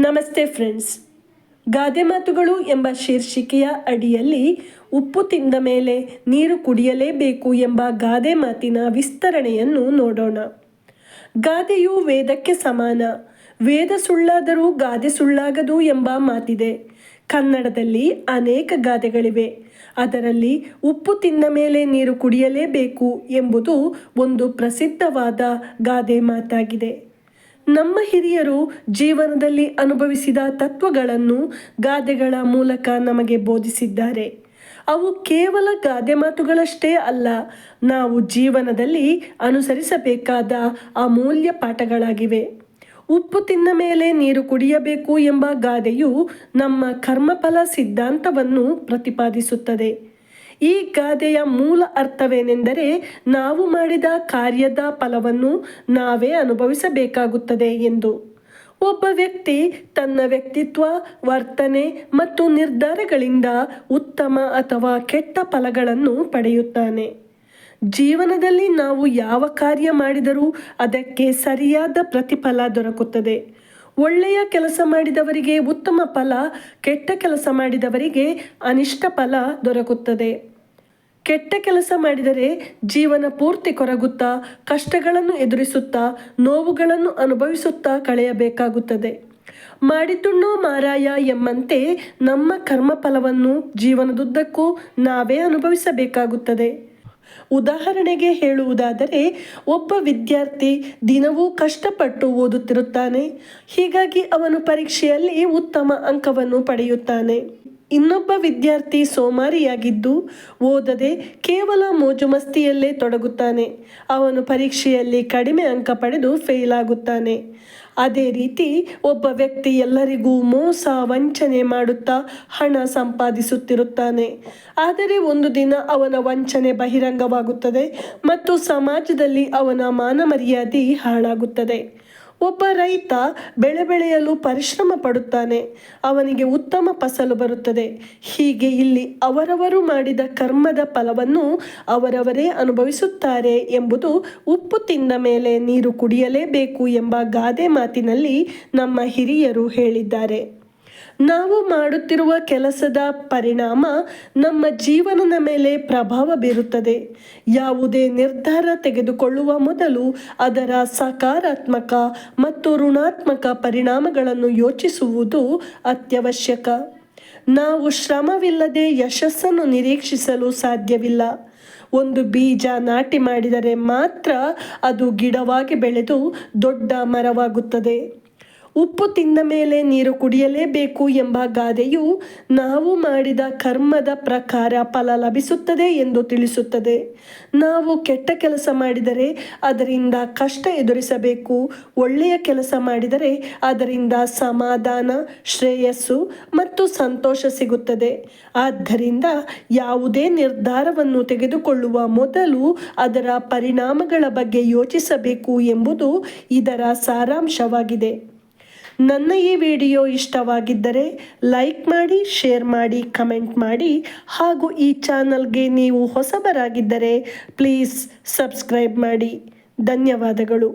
ನಮಸ್ತೆ ಫ್ರೆಂಡ್ಸ್. ಗಾದೆ ಮಾತುಗಳು ಎಂಬ ಶೀರ್ಷಿಕೆಯ ಅಡಿಯಲ್ಲಿ ಉಪ್ಪು ತಿಂದ ಮೇಲೆ ನೀರು ಕುಡಿಯಲೇಬೇಕು ಎಂಬ ಗಾದೆ ಮಾತಿನ ವಿಸ್ತರಣೆಯನ್ನು ನೋಡೋಣ. ಗಾದೆಯು ವೇದಕ್ಕೆ ಸಮಾನ. ವೇದ ಸುಳ್ಳಾದರೂ ಗಾದೆ ಸುಳ್ಳಾಗದು ಎಂಬ ಮಾತಿದೆ. ಕನ್ನಡದಲ್ಲಿ ಅನೇಕ ಗಾದೆಗಳಿವೆ. ಅದರಲ್ಲಿ ಉಪ್ಪು ತಿಂದ ಮೇಲೆ ನೀರು ಕುಡಿಯಲೇಬೇಕು ಎಂಬುದು ಒಂದು ಪ್ರಸಿದ್ಧವಾದ ಗಾದೆ ಮಾತಾಗಿದೆ. ನಮ್ಮ ಹಿರಿಯರು ಜೀವನದಲ್ಲಿ ಅನುಭವಿಸಿದ ತತ್ವಗಳನ್ನು ಗಾದೆಗಳ ಮೂಲಕ ನಮಗೆ ಬೋಧಿಸಿದ್ದಾರೆ. ಅವು ಕೇವಲ ಗಾದೆ ಮಾತುಗಳಷ್ಟೇ ಅಲ್ಲ, ನಾವು ಜೀವನದಲ್ಲಿ ಅನುಸರಿಸಬೇಕಾದ ಅಮೂಲ್ಯ ಪಾಠಗಳಾಗಿವೆ. ಉಪ್ಪು ತಿನ್ನ ಮೇಲೆ ನೀರು ಕುಡಿಯಬೇಕು ಎಂಬ ಗಾದೆಯು ನಮ್ಮ ಕರ್ಮಫಲ ಸಿದ್ಧಾಂತವನ್ನು ಪ್ರತಿಪಾದಿಸುತ್ತದೆ. ಈ ಗಾದೆಯ ಮೂಲ ಅರ್ಥವೇನೆಂದರೆ ನಾವು ಮಾಡಿದ ಕಾರ್ಯದ ಫಲವನ್ನು ನಾವೇ ಅನುಭವಿಸಬೇಕಾಗುತ್ತದೆ ಎಂದು. ಒಬ್ಬ ವ್ಯಕ್ತಿ ತನ್ನ ವ್ಯಕ್ತಿತ್ವ, ವರ್ತನೆ ಮತ್ತು ನಿರ್ಧಾರಗಳಿಂದ ಉತ್ತಮ ಅಥವಾ ಕೆಟ್ಟ ಫಲಗಳನ್ನು ಪಡೆಯುತ್ತಾನೆ. ಜೀವನದಲ್ಲಿ ನಾವು ಯಾವ ಕಾರ್ಯ ಮಾಡಿದರೂ ಅದಕ್ಕೆ ಸರಿಯಾದ ಪ್ರತಿಫಲ ದೊರಕುತ್ತದೆ. ಒಳ್ಳೆಯ ಕೆಲಸ ಮಾಡಿದವರಿಗೆ ಉತ್ತಮ ಫಲ, ಕೆಟ್ಟ ಕೆಲಸ ಮಾಡಿದವರಿಗೆ ಅನಿಷ್ಟ ಫಲ ದೊರಕುತ್ತದೆ. ಕೆಟ್ಟ ಕೆಲಸ ಮಾಡಿದರೆ ಜೀವನ ಪೂರ್ತಿ ಕೊರಗುತ್ತಾ, ಕಷ್ಟಗಳನ್ನು ಎದುರಿಸುತ್ತಾ, ನೋವುಗಳನ್ನು ಅನುಭವಿಸುತ್ತಾ ಕಳೆಯಬೇಕಾಗುತ್ತದೆ. ಮಾಡಿದ್ದುಣ್ಣೋ ಮಾರಾಯ ಎಂಬಂತೆ ನಮ್ಮ ಕರ್ಮಫಲವನ್ನು ಜೀವನದುದ್ದಕ್ಕೂ ನಾವೇ ಅನುಭವಿಸಬೇಕಾಗುತ್ತದೆ. ಉದಾಹರಣೆಗೆ ಹೇಳುವುದಾದರೆ, ಒಬ್ಬ ವಿದ್ಯಾರ್ಥಿ ದಿನವೂ ಕಷ್ಟಪಟ್ಟು ಓದುತ್ತಿರುತ್ತಾನೆ. ಹೀಗಾಗಿ ಅವನು ಪರೀಕ್ಷೆಯಲ್ಲಿ ಉತ್ತಮ ಅಂಕವನ್ನು ಪಡೆಯುತ್ತಾನೆ. ಇನ್ನೊಬ್ಬ ವಿದ್ಯಾರ್ಥಿ ಸೋಮಾರಿಯಾಗಿದ್ದು ಓದದೆ ಕೇವಲ ಮೋಜು ಮಸ್ತಿಯಲ್ಲೇ ತೊಡಗುತ್ತಾನೆ. ಅವನು ಪರೀಕ್ಷೆಯಲ್ಲಿ ಕಡಿಮೆ ಅಂಕ ಪಡೆದು ಫೇಲ್ ಆಗುತ್ತಾನೆ. ಅದೇ ರೀತಿ ಒಬ್ಬ ವ್ಯಕ್ತಿ ಎಲ್ಲರಿಗೂ ಮೋಸ ವಂಚನೆ ಮಾಡುತ್ತಾ ಹಣ ಸಂಪಾದಿಸುತ್ತಿರುತ್ತಾನೆ. ಆದರೆ ಒಂದು ದಿನ ಅವನ ವಂಚನೆ ಬಹಿರಂಗವಾಗುತ್ತದೆ ಮತ್ತು ಸಮಾಜದಲ್ಲಿ ಅವನ ಮಾನಮರ್ಯಾದೆ ಹಾಳಾಗುತ್ತದೆ. ಒಬ್ಬ ರೈತ ಬೆಳೆ ಬೆಳೆಯಲು ಪರಿಶ್ರಮ ಪಡುತ್ತಾನೆ. ಅವನಿಗೆ ಉತ್ತಮ ಫಸಲು ಬರುತ್ತದೆ. ಹೀಗೆ ಇಲ್ಲಿ ಅವರವರು ಮಾಡಿದ ಕರ್ಮದ ಫಲವನ್ನು ಅವರವರೇ ಅನುಭವಿಸುತ್ತಾರೆ ಎಂಬುದು ಉಪ್ಪು ತಿಂದ ಮೇಲೆ ನೀರು ಕುಡಿಯಲೇಬೇಕು ಎಂಬ ಗಾದೆ ಮಾತಿನಲ್ಲಿ ನಮ್ಮ ಹಿರಿಯರು ಹೇಳಿದ್ದಾರೆ. ನಾವು ಮಾಡುತ್ತಿರುವ ಕೆಲಸದ ಪರಿಣಾಮ ನಮ್ಮ ಜೀವನದ ಮೇಲೆ ಪ್ರಭಾವ ಬೀರುತ್ತದೆ. ಯಾವುದೇ ನಿರ್ಧಾರ ತೆಗೆದುಕೊಳ್ಳುವ ಮೊದಲು ಅದರ ಸಕಾರಾತ್ಮಕ ಮತ್ತು ಋಣಾತ್ಮಕ ಪರಿಣಾಮಗಳನ್ನು ಯೋಚಿಸುವುದು ಅತ್ಯವಶ್ಯಕ. ನಾವು ಶ್ರಮವಿಲ್ಲದೆ ಯಶಸ್ಸನ್ನು ನಿರೀಕ್ಷಿಸಲು ಸಾಧ್ಯವಿಲ್ಲ. ಒಂದು ಬೀಜ ನಾಟಿ ಮಾಡಿದರೆ ಮಾತ್ರ ಅದು ಗಿಡವಾಗಿ ಬೆಳೆದು ದೊಡ್ಡ ಮರವಾಗುತ್ತದೆ. ಉಪ್ಪು ತಿಂದ ಮೇಲೆ ನೀರು ಕುಡಿಯಲೇಬೇಕು ಎಂಬ ಗಾದೆಯು ನಾವು ಮಾಡಿದ ಕರ್ಮದ ಪ್ರಕಾರ ಫಲ ಲಭಿಸುತ್ತದೆ ಎಂದು ತಿಳಿಸುತ್ತದೆ. ನಾವು ಕೆಟ್ಟ ಕೆಲಸ ಮಾಡಿದರೆ ಅದರಿಂದ ಕಷ್ಟ ಎದುರಿಸಬೇಕು. ಒಳ್ಳೆಯ ಕೆಲಸ ಮಾಡಿದರೆ ಅದರಿಂದ ಸಮಾಧಾನ, ಶ್ರೇಯಸ್ಸು ಮತ್ತು ಸಂತೋಷ ಸಿಗುತ್ತದೆ. ಆದ್ದರಿಂದ ಯಾವುದೇ ನಿರ್ಧಾರವನ್ನು ತೆಗೆದುಕೊಳ್ಳುವ ಮೊದಲು ಅದರ ಪರಿಣಾಮಗಳ ಬಗ್ಗೆ ಯೋಚಿಸಬೇಕು ಎಂಬುದು ಇದರ ಸಾರಾಂಶವಾಗಿದೆ. ನನ್ನ ಈ ವಿಡಿಯೋ ಇಷ್ಟವಾಗಿದ್ದರೆ ಲೈಕ್ ಮಾಡಿ, ಶೇರ್ ಮಾಡಿ, ಕಮೆಂಟ್ ಮಾಡಿ ಹಾಗೂ ಈ ಚಾನಲ್ಗೆ ನೀವು ಹೊಸಬರಾಗಿದ್ದರೆ ಪ್ಲೀಸ್ ಸಬ್ಸ್ಕ್ರೈಬ್ ಮಾಡಿ. ಧನ್ಯವಾದಗಳು.